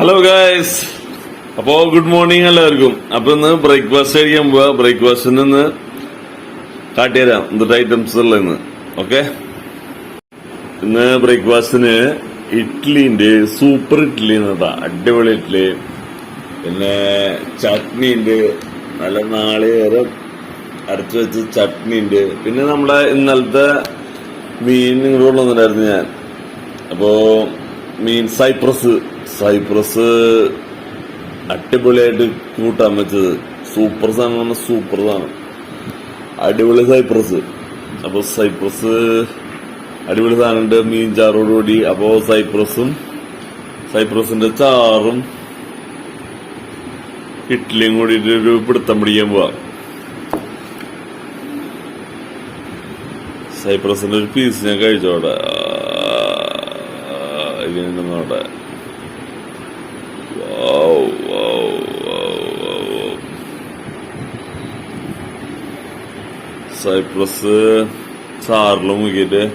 Hello guys അപ്പോ good morning എല്ലാവർക്കും. അപ്പൊ ഇന്ന് ബ്രേക്ക്ഫാസ്റ്റ് കഴിക്കാൻ പോവാ. ബ്രേക്ക്ഫാസ്റ്റിൽ നിന്ന് കാട്ടിയരാം എന്തൊരു ഐറ്റംസ് ഉള്ളതെന്ന് ഓക്കെ ഇന്ന്. ബ്രേക്ക്ഫാസ്റ്റിന് ഇഡ്ഡലിന്റെ സൂപ്പർ ഇഡ്ഡലി എന്നതാ അടിപൊളി ഇഡ്ഡലി. പിന്നെ ചട്നി ഉണ്ട് നല്ല നാളികേരം അരച്ചു വെച്ച ചട്നി ഉണ്ട് പിന്നെ നമ്മുടെ ഇന്നലത്തെ മീൻ ഇങ്ങോട്ട് ഞാൻ. അപ്പോ മീൻ സൈപ്രസ്. സൈപ്രസ് അടിപൊളിയായിട്ട് കൂട്ടാൻ വെച്ചത് സൂപ്പർ സാധനം പറഞ്ഞാൽ സൂപ്പർ സാധനം. അടിപൊളി സൈപ്രസ്. അപ്പൊ സൈപ്രസ് അടിപൊളി സാധനമുണ്ട് മീൻ ചാറോടുകൂടി അപ്പോ സൈപ്രസും സൈപ്രസിന്റെ ചാറും ഇഡ്ഡലിയും കൂടിയിട്ട് ഒരു പിടുത്തം പിടിക്കാൻ പോവാ. സൈപ്രസിന്റെ ഒരു പീസ് ഞാൻ കഴിച്ചോടെ. ഇതിനുണ്ടോടെ Cyprus'ı Tarlımı gibi